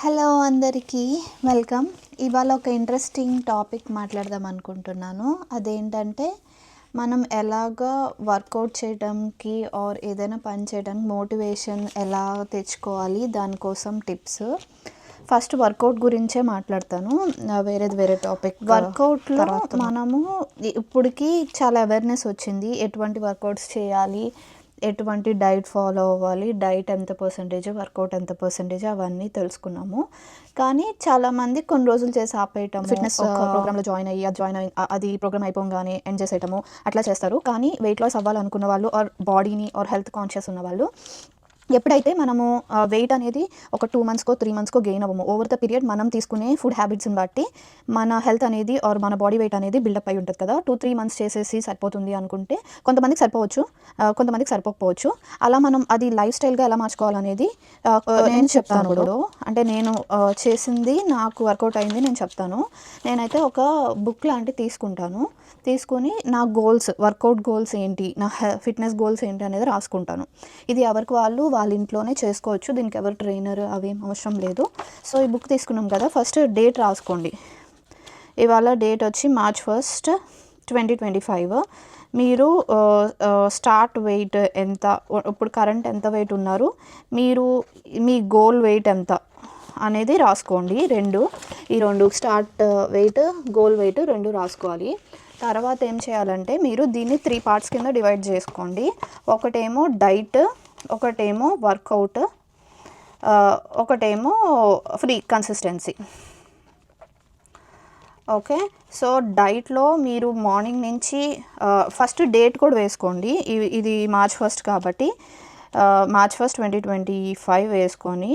Hello అందరికీ welcome. ఇవాళ ఒక ఇంట్రెస్టింగ్ టాపిక్ మాట్లాడదాం అనుకుంటున్నాను. అదేంటంటే మనం ఎలాగ వర్కౌట్ చేయడానికి ఆర్ ఏదైనా పని చేయడానికి మోటివేషన్ ఎలా తెచ్చుకోవాలి దానికోసం టిప్స్ ఫస్ట్ వర్కౌట్ గురించే మాట్లాడతాను. వేరేది వేరే టాపిక్ వర్కౌట్లో మనము ఇప్పటికి చాలా అవేర్నెస్ వచ్చింది. ఎటువంటి వర్కౌట్స్ చేయాలి ఎటువంటి డైట్ ఫాలో అవ్వాలి డైట్ ఎంత పర్సంటేజ్ వర్కౌట్ ఎంత పర్సంటేజ్ అవన్నీ తెలుసుకున్నాము. కానీ చాలామంది కొన్ని రోజులు చేసి ఆపేయటం ఫిట్నెస్ ప్రోగ్రామ్లో జాయిన్ అయ్యి అది జాయిన్ అయ్యి అది ప్రోగ్రామ్ అయిపోగానే ఎండ్ చేసేయటము అట్లా చేస్తారు. కానీ వెయిట్ లాస్ అవ్వాలనుకున్న వాళ్ళు ఆర్ బాడీని ఆర్ హెల్త్ కాన్షియస్ ఉన్న వాళ్ళు ఎప్పుడైతే మనము వెయిట్ అనేది ఒక టూ మంత్స్కో త్రీ మంత్స్కో గెయిన్ అవ్వము ఓవర్ ద పీరియడ్ మనం తీసుకునే ఫుడ్ హ్యాబిట్స్ని బట్టి మన హెల్త్ అనేది ఆర్ మన బాడీ వెయిట్ అనేది బిల్డప్ అయి ఉంటుంది కదా. టూ త్రీ మంత్స్ చేసేసి సరిపోతుంది అనుకుంటే కొంతమందికి సరిపోవచ్చు కొంతమందికి సరిపోకపోవచ్చు. అలా మనం అది లైఫ్ స్టైల్గా ఎలా మార్చుకోవాలనేది నేను చెప్తాను ఇప్పుడు. అంటే నేను చేసింది నాకు వర్కౌట్ అయింది నేను చెప్తాను. నేనైతే ఒక బుక్ లాంటి తీసుకుంటాను. తీసుకొని నా గోల్స్ వర్కౌట్ గోల్స్ ఏంటి నా ఫిట్నెస్ గోల్స్ ఏంటి అనేది రాసుకుంటాను. ఇది ఎవరికి వాళ్ళు వాళ్ళ ఇంట్లోనే చేసుకోవచ్చు. దీనికి ఎవరు ట్రైనర్ అవేం అవసరం లేదు. సో ఈ బుక్ తీసుకున్నాం కదా ఫస్ట్ డేట్ రాసుకోండి. ఇవాళ డేట్ వచ్చి March first twenty twenty five. మీరు స్టార్ట్ వెయిట్ ఎంత ఇప్పుడు కరెంట్ ఎంత వెయిట్ ఉన్నారు మీరు మీ గోల్ వెయిట్ ఎంత అనేది రాసుకోండి. రెండు ఈ రెండు స్టార్ట్ వెయిట్ గోల్ వెయిట్ రెండు రాసుకోవాలి. తర్వాత ఏం చేయాలంటే మీరు దీన్ని త్రీ పార్ట్స్ కింద డివైడ్ చేసుకోండి. ఒకటేమో డైట్ ఒకటేమో వర్కౌట్ ఒకటేమో ఫ్రీ కన్సిస్టెన్సీ ఓకే? సో డైట్లో మీరు మార్నింగ్ నుంచి ఫస్ట్ డేట్ కూడా వేసుకోండి. ఇది మార్చ్ ఫస్ట్ కాబట్టి March first twenty twenty five వేసుకొని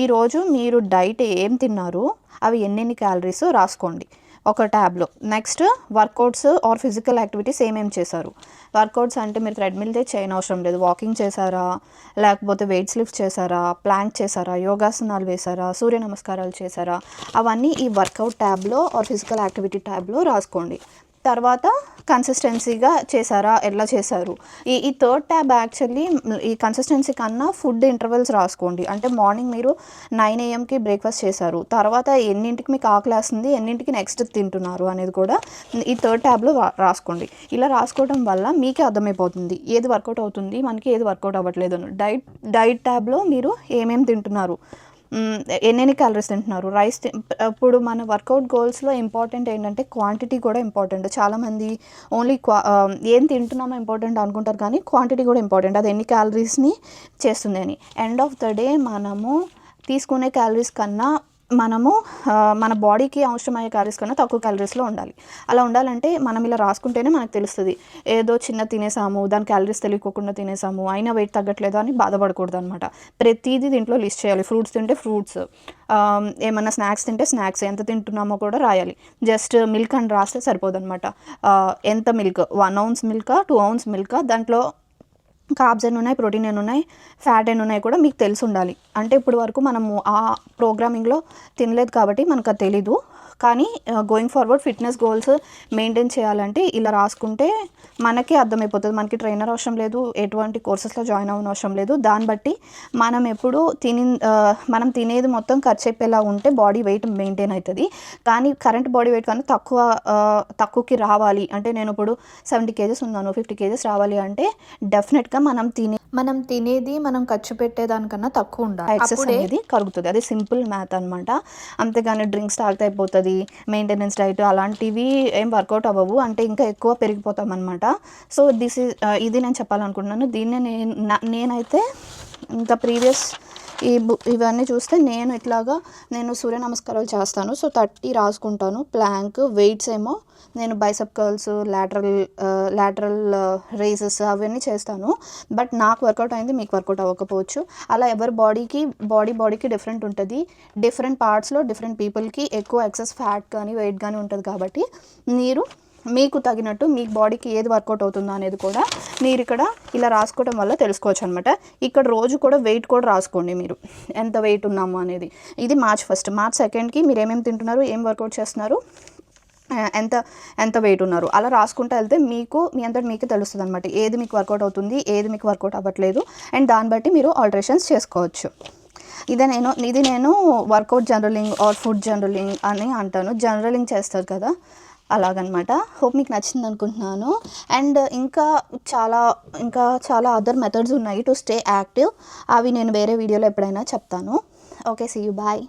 ఈరోజు మీరు డైట్ ఏం తిన్నారు అవి ఎన్నెన్ని క్యాలరీస్ రాసుకోండి. ఒక ట్యాబ్లో next workouts or physical activities ఏమేం చేశారు? వర్కౌట్స్ అంటే మీరు థ్రెడ్మిల్ చేయని అవసరం లేదు. వాకింగ్ చేశారా? లేకపోతే వెయిట్స్ లిఫ్ట్ చేశారా? ప్లాంక్ చేశారా? యోగాసనాలు వేశారా? సూర్య నమస్కారాలు చేశారా? అవన్నీ ఈ వర్కౌట్ ట్యాబ్లో ఆర్ ఫిజికల్ యాక్టివిటీ ట్యాబ్లో రాసుకోండి. తర్వాత కన్సిస్టెన్సీగా చేశారా? ఎలా చేశారు? ఈ ఈ థర్డ్ ట్యాబ్ యాక్చువల్లీ ఈ కన్సిస్టెన్సీ కన్నా ఫుడ్ ఇంటర్వెల్స్ రాసుకోండి. అంటే మార్నింగ్ మీరు నైన్ ఏఎంకి బ్రేక్ఫాస్ట్ చేశారు. తర్వాత ఎన్నింటికి మీకు ఆకలి వేస్తుంది? ఎన్నింటికి నెక్స్ట్ తింటున్నారు? అనేది కూడా ఈ థర్డ్ ట్యాబ్లో రాసుకోండి. ఇలా రాసుకోవడం వల్ల మీకే అర్థమైపోతుంది. ఏది వర్కౌట్ అవుతుంది? మనకి ఏది వర్కౌట్ అవ్వట్లేదు డైట్ డైట్ ట్యాబ్లో మీరు ఏమేమి తింటున్నారు? ఎన్నెన్ని క్యాలరీస్ తింటున్నారు? రైస్ ఇప్పుడు మన వర్కౌట్ గోల్స్లో ఇంపార్టెంట్ ఏంటంటే క్వాంటిటీ కూడా ఇంపార్టెంట్ చాలామంది ఓన్లీ క్వా ఏం తింటున్నామో ఇంపార్టెంట్ అనుకుంటారు కానీ క్వాంటిటీ కూడా ఇంపార్టెంట్ అది ఎన్ని క్యాలరీస్ని చేస్తుంది అని. ఎండ్ ఆఫ్ ద డే మనము తీసుకునే క్యాలరీస్ కన్నా మనము మన బాడీకి అవసరమయ్యే క్యాలరీస్ కన్నా తక్కువ క్యాలరీస్లో ఉండాలి. అలా ఉండాలంటే మనం ఇలా రాసుకుంటేనే మనకు తెలుస్తుంది. ఏదో చిన్న తినేసాము దాని క్యాలరీస్ తెలియకోకుండా తినేసాము అయినా వెయిట్ తగ్గట్లేదు అని బాధపడకూడదు అనమాట ప్రతిదీ దీంట్లో లిస్ట్ చేయాలి. ఫ్రూట్స్ తింటే ఫ్రూట్స్ ఏమన్నా స్నాక్స్ తింటే స్నాక్స్ ఎంత తింటున్నామో కూడా రాయాలి. జస్ట్ మిల్క్ అని రాస్తే సరిపోదు అనమాట ఎంత milk one ounce milk two ounce milk దాంట్లో కార్బ్స్ ఎన్ని ఉన్నాయి ప్రోటీన్ ఎన్ని ఉన్నాయి ఫ్యాట్ ఎన్ని ఉన్నాయి కూడా మీకు తెలిసి ఉండాలి. అంటే ఇప్పుడు వరకు మనము ఆ ప్రోగ్రామింగ్లో తినలేదు కాబట్టి మనకు అది తెలీదు. కానీ going forward fitness goals maintain చేయాలంటే ఇలా రాసుకుంటే మనకి అర్థమైపోతుంది. మనకి ట్రైనర్ అవసరం లేదు ఎటువంటి కోర్సెస్లో జాయిన్ అవ్వని అవసరం లేదు. దాన్ని బట్టి మనం ఎప్పుడు తిని మనం తినేది మొత్తం ఖర్చు అయిపోయేలా ఉంటే బాడీ వెయిట్ మెయింటైన్ అవుతుంది కానీ కరెంట్ బాడీ వెయిట్ కన్నా తక్కువ తక్కువకి రావాలి. అంటే నేను ఇప్పుడు సెవెంటీ కేజెస్ ఉన్నాను ఫిఫ్టీ కేజెస్ రావాలి అంటే డెఫినెట్గా మనం తినే మనం తినేది మనం ఖర్చు పెట్టేదానికన్నా తక్కువ ఉండాలి. ఎక్సెస్ అనేది కరుగుతుంది. అది సింపుల్ మ్యాథ్ అనమాట అంతేగాని డ్రింక్స్ తాగితే అయిపోతుంది మెయింటెనెన్స్ డైట్ అలాంటివి ఏం వర్కౌట్ అవ్వవు. అంటే ఇంకా ఎక్కువ పెరిగిపోతాం అనమాట సో దిస్ ఇస్ ఇది నేను చెప్పాలనుకుంటున్నాను. దీన్నే నేను నేనైతే ఇంకా ప్రీవియస్ ఈ ఇవన్నీ చూస్తే నేను ఇట్లాగా నేను సూర్య నమస్కారాలు చేస్తాను. సో థర్టీ రాసుకుంటాను. ప్లాంక్ వెయిట్స్ ఏమో నేను bicep curls lateral lateral raises అవన్నీ చేస్తాను. బట్ నాకు వర్కౌట్ అయింది మీకు వర్కౌట్ అవ్వకపోవచ్చు. అలా ఎవరి బాడీకి బాడీ బాడీకి డిఫరెంట్ ఉంటుంది. డిఫరెంట్ పార్ట్స్లో డిఫరెంట్ పీపుల్కి ఎక్కువ ఎక్సెస్ ఫ్యాట్ కానీ వెయిట్ కానీ ఉంటుంది కాబట్టి మీరు మీకు తగినట్టు మీ బాడీకి ఏది వర్కౌట్ అవుతుందో అనేది కూడా మీరు ఇక్కడ ఇలా రాసుకోవడం వల్ల తెలుసుకోవచ్చు అనమాట ఇక్కడ రోజు కూడా వెయిట్ కూడా రాసుకోండి మీరు. ఎంత వెయిట్ ఉన్నాము అనేది. ఇది మార్చ్ ఫస్ట్ మార్చ్ సెకండ్కి మీరు ఏమేమి తింటున్నారు ఏం వర్కౌట్ చేస్తున్నారు ఎంత ఎంత వెయిట్ ఉన్నారు. అలా రాసుకుంటూ వెళ్తే మీకు మీ అంతటి మీకు తెలుస్తుంది అనమాట ఏది మీకు వర్కౌట్ అవుతుంది ఏది మీకు వర్కౌట్ అవ్వట్లేదు అండ్ దాన్ని బట్టి మీరు ఆల్టరేషన్స్ చేసుకోవచ్చు. ఇదే నేను ఇది నేను workout journaling or food journaling అని అంటాను. జనరలింగ్ చేస్తారు కదా. అలాగనమాట. హోప్ మీకు నచ్చింది అనుకుంటున్నాను అండ్ ఇంకా చాలా ఇంకా చాలా అదర్ మెథడ్స్ ఉన్నాయి టు స్టే యాక్టివ్ అవి నేను వేరే వీడియోలో ఎప్పుడైనా చెప్తాను. Okay see you bye